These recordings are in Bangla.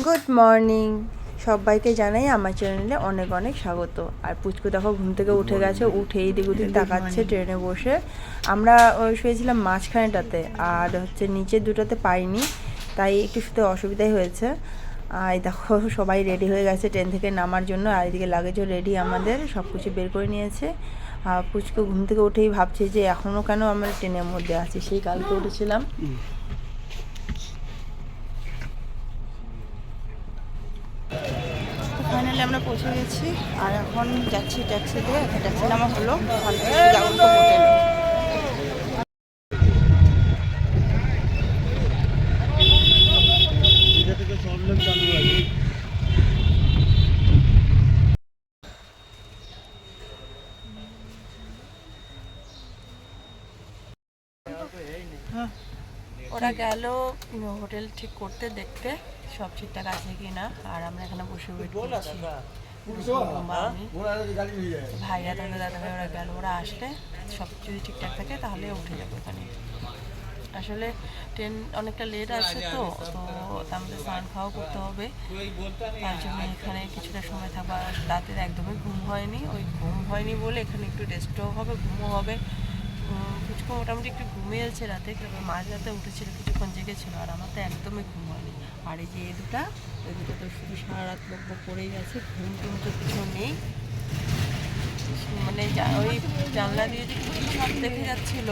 গুড মর্নিং সবাইকে জানাই আমার চ্যানেলে অনেক অনেক স্বাগত। আর পুচকু দেখো ঘুম থেকে উঠে গেছে উঠে এদিক ওদিক তাকাচ্ছে ট্রেনে বসে। আমরা ওই শুয়েছিলাম মাঝখানেটাতে আর হচ্ছে নিচের দুটোতে পাইনি তাই একটু শুতে অসুবিধাই হয়েছে। আর দেখো সবাই রেডি হয়ে গেছে ট্রেন থেকে নামার জন্য আর এদিকে লাগেজও রেডি আমাদের সব কিছু বের করে নিয়েছে। আর পুচকু ঘুম থেকে উঠেই ভাবছে যে এখনও কেন আমরা ট্রেনের মধ্যে আছি? সেই কালকে উঠেছিলাম। ফাইনালি আমরা পৌঁছে গেছি। আর এখন যাচ্ছি ট্যাক্সিতে। একটা ট্যাক্সি নামা হলো যাব হোটেলে এটা থেকে প্রবলেম চালু আছে ওরা গেল হোটেল ঠিক করতে দেখতে সব ঠিকঠাক আছে কি না আর আমরা এখানে বসে ওয়েট করছি। আমি। ভাইরা তাহলে দাদা ভাই ওরা গেল। ওরা আসলে সব যদি ঠিকঠাক থাকে তাহলে উঠে যাব এখানে। আসলে ট্রেন অনেকটা লেট আছে তো তো আমাদের স্নান খাওয়া করতে হবে। তার জন্য এখানে কিছুটা সময় থাকব রাতের একদমই ঘুম হয়নি। ওই ঘুম হয়নি বলে এখানে একটু রেস্টও হবে ঘুমও হবে। পুচকু মোটামুটি একটু ঘুমিয়েছে রাতে মাঝ রাতে উঠেছিল, কিছুক্ষণ জেগেছিল, আর আমার তো একদমই ঘুম হয়নি আর এই যে এই দুটা ওই দুটো তো শুধু সারা রাত লোক পড়েই গেছে, ঘুম টুম তো কিছু নেই। মানে ওই জানলা দিয়ে যে কিছু সব দেখে যাচ্ছিল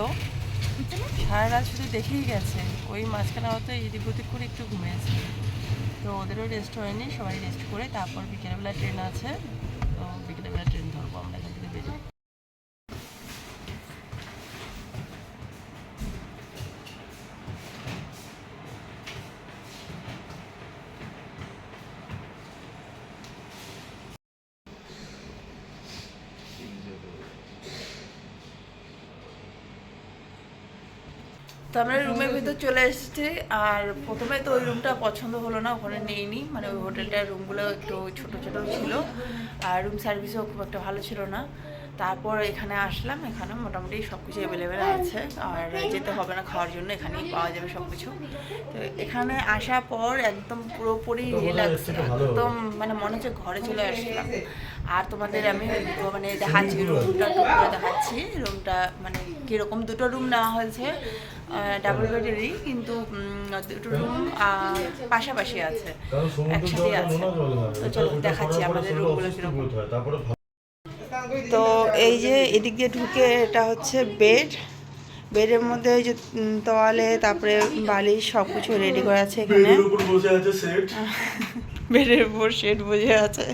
সারা রাত শুধু দেখেই গেছে। ওই মাঝখানে হয়তো এদিক ওদিক করে একটু ঘুমিয়েছে। তো ওদেরও রেস্ট হয়নি, সবাই রেস্ট করে তারপর বিকেলবেলা ট্রেন আছে। তো বিকেলবেলা ট্রেন ধরবো আমরা এখান থেকে বেরিয়ে তো আমরা রুমের ভিতর চলে এসেছি, আর প্রথমে তো ওই রুমটা পছন্দ হলো না, ওখানে নেইনি। মানে ওই হোটেলটার রুমগুলো একটু ছোট ছোট ছিল, আর রুম সার্ভিসও খুব একটা ভালো ছিল না। তারপর এখানে আসলাম এখানে মোটামুটি সব কিছু অ্যাভেলেবেল আছে। আর যেতে হবে না খাওয়ার জন্য এখানেই পাওয়া যাবে সব কিছু তো এখানে আসার পর একদম পুরোপুরি রিল্যাক্স একদম মানে মনে হচ্ছে ঘরে চলে আসলাম। আর তোমাদের আমি মানে দেখাচ্ছি রুমটা টুকরো দেখাচ্ছি। রুমটা মানে কীরকম? দুটো রুম নেওয়া হয়েছে ডাবল বেডেরই কিন্তু উম, দুটো রুম পাশাপাশি আছে। একসাথে আছে। তো চলো দেখাচ্ছি আমাদের রুমগুলো কীরকম বোধ হয়। তারপরে ভালো। তো এই যে এদিক দিয়ে ঢুকে এটা হচ্ছে বেড। বেডের মধ্যে ওই যে তোয়ালে তারপরে বালিশ সব কিছু রেডি করা আছে এখানে। বেডের উপর শেড বসে আছে।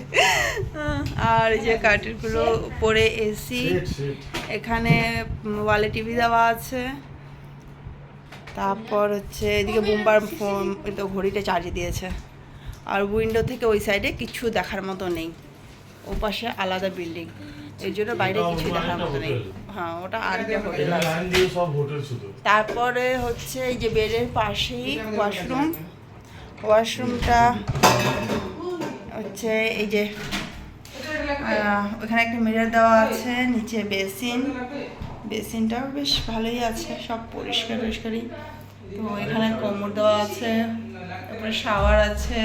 আর এই যে কাঠেরগুলো উপরে এসি এখানে ওয়ালে টিভি দেওয়া আছে। তারপর হচ্ছে এদিকে বুম্বার ফোন তো ঘড়িটা চার্জে দিয়েছে। আর উইন্ডো থেকে ওই সাইডে কিছু দেখার মতো নেই। ও পাশে আলাদা বিল্ডিং এই জন্য বাইরে কিছু দেখার মতো নেই। হ্যাঁ ওটা আর একটা হোটেল। তারপরে হচ্ছে এই যে বেডের পাশেই ওয়াশরুম। ওয়াশরুমটা হচ্ছে এই যে আহ, ওখানে একটা মিরর দেওয়া আছে নিচে বেসিন। বেসিনটাও বেশ ভালোই আছে সব পরিষ্কার পরিষ্কারই তো এখানে কোমর দেওয়া আছে তারপরে শাওয়ার আছে।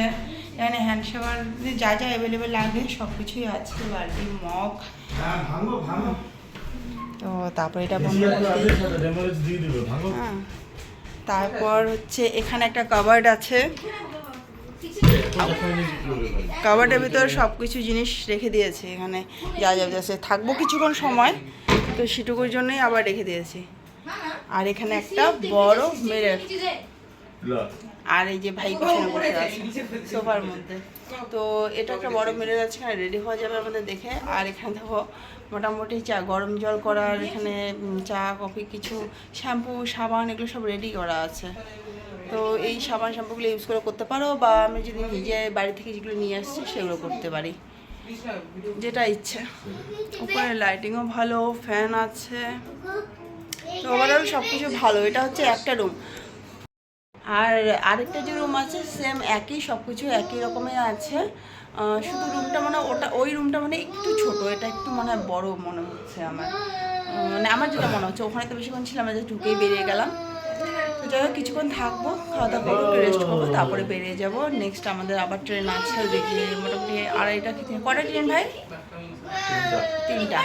এখানে হ্যান্ড শাওয়ার যা যা অ্যাভেলেবেল লাগে সব কিছুই আছে বালতি মগ। হ্যাঁ তো তারপরে এটা বন্ধ হ্যাঁ। তারপর হচ্ছে এখানে একটা কাবার্ড আছে। কাবার্ডের ভিতর সব কিছু জিনিস রেখে দিয়েছে। এখানে যা যা যাচ্ছে থাকব কিছুক্ষণ সময় তো সেটুকুর জন্যই আবার রেখে দিয়েছি। আর এখানে একটা বড় মেরের আর এই যে ভাই পেছনে বসে আছে সোফার মধ্যে। তো এটা একটা বড় মেরে আছে এখানে রেডি হওয়া যাবে আমাদের দেখে। আর এখানে দেখো মোটামুটি চা গরম জল করার এখানে চা কফি কিছু শ্যাম্পু সাবান এগুলো সব রেডি করা আছে। তো এই সাবান শ্যাম্পুগুলো ইউজ করে করতে পারো বা আমি যদি নিজে বাড়ি থেকে যেগুলো নিয়ে আসছি সেগুলো করতে পারি। যেটা ইচ্ছে। উপরে লাইটিংও ভালো ফ্যান আছে। তো ওভারঅল সব কিছু ভালো। এটা হচ্ছে একটা রুম আর আরেকটা যে রুম আছে সেম একই সব কিছু একই রকমের আছে। শুধু রুমটা মানে ওটা, ওই রুমটা মানে একটু ছোট, এটা একটু মনে হয় বড় মনে হচ্ছে আমার। মানে আমার যেটা মনে হচ্ছে, ওখানে তো বেশিক্ষণ ছিলাম যে ঢুকেই বেরিয়ে গেলাম। তো যাই হোক, কিছুক্ষণ থাকব খাওয়া দাওয়া করব, একটু রেস্ট করব, তারপরে বেরিয়ে যাব। নেক্সট আমাদের আবার ট্রেন আছে দেখি মোটামুটি আড়াইটা কি কটা ট্রেন ভাই? তিনটা।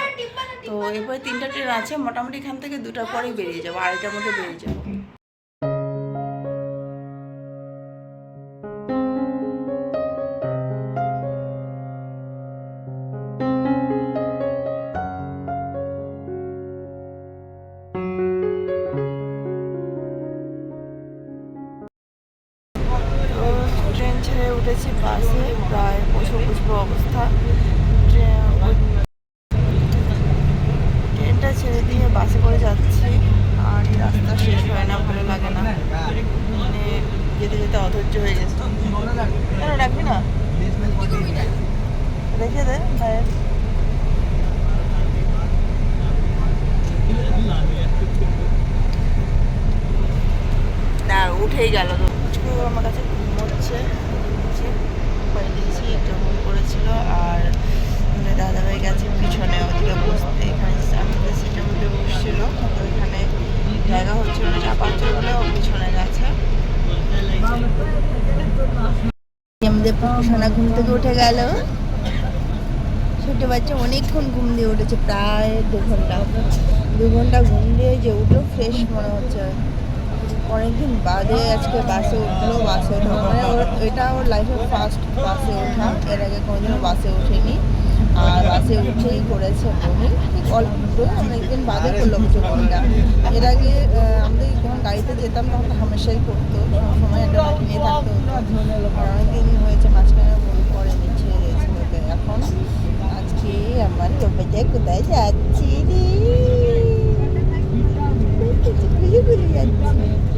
তো এরপরে তিনটা ট্রেন আছে, মোটামুটি এখান থেকে দুটার পরেই বেরিয়ে যাব, আড়াইটার মধ্যে বেরিয়ে যাব। উঠেই গেল আমার কাছে ঘুমোচ্ছে ঘুমোচ্ছে পরে দিয়েছি, একটু ঘুম করেছিল আর আমাদের দাদাভাই গেছে পিছনে, ওদিকে বসতে। এখানে আমাদের সিটের মধ্যে বসছিল, তো এখানে জায়গা হচ্ছিল চাপা হচ্ছিল বলে ও পিছনে গেছে। আমাদের সোনা ঘুম থেকে উঠে গেল। ছোট বাচ্চা অনেকক্ষণ ঘুম দিয়ে উঠেছে, প্রায় দু ঘণ্টা। দু ঘণ্টা ঘুম দিয়ে যে উঠল ফ্রেশ মনে হচ্ছে। অনেকদিন বাদে আজকে বাসে উঠল, বাসে ওঠা মানে ওর, এটা ওর লাইফের ফার্স্ট বাসে ওঠা। এর আগে কোনোদিনও বাসে ওঠেনি। আর বাসে উঠেই করেছে বমি। ঠিক অল্প অনেকদিন বাদে করল কিছু বমিটা। এর আগে আমাদের যখন গাড়িতে যেতাম তখন হামেশাই করতো। সবসময় একটা বাটি নিয়ে থাকতে। আর অনেকদিন হয়েছে, মাঝখানে বমি করেনি ছেড়ে দিয়েছিল ওকে। এখন আজকে আমার লোকেতে কোথায় যাচ্ছি রে? যাচ্ছি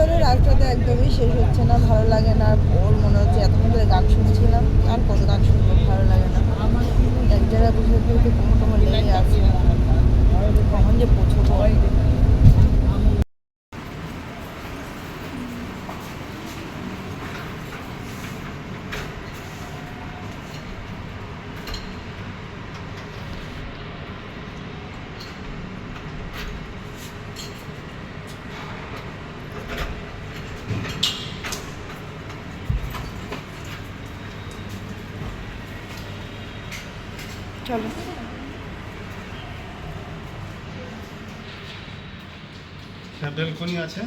চলো তো একদমই শেষ হচ্ছে না, ভালো লাগে না। ওর মনে হচ্ছে এতক্ষণ ধরে গান শুনছিলাম, আর কত গান শুনব, ভালো লাগে না। এক জায়গায় বসে বসে কোনো কোনো লেগে আছে কখন যে পৌঁছবো চলো। ব্যালকনি আছে?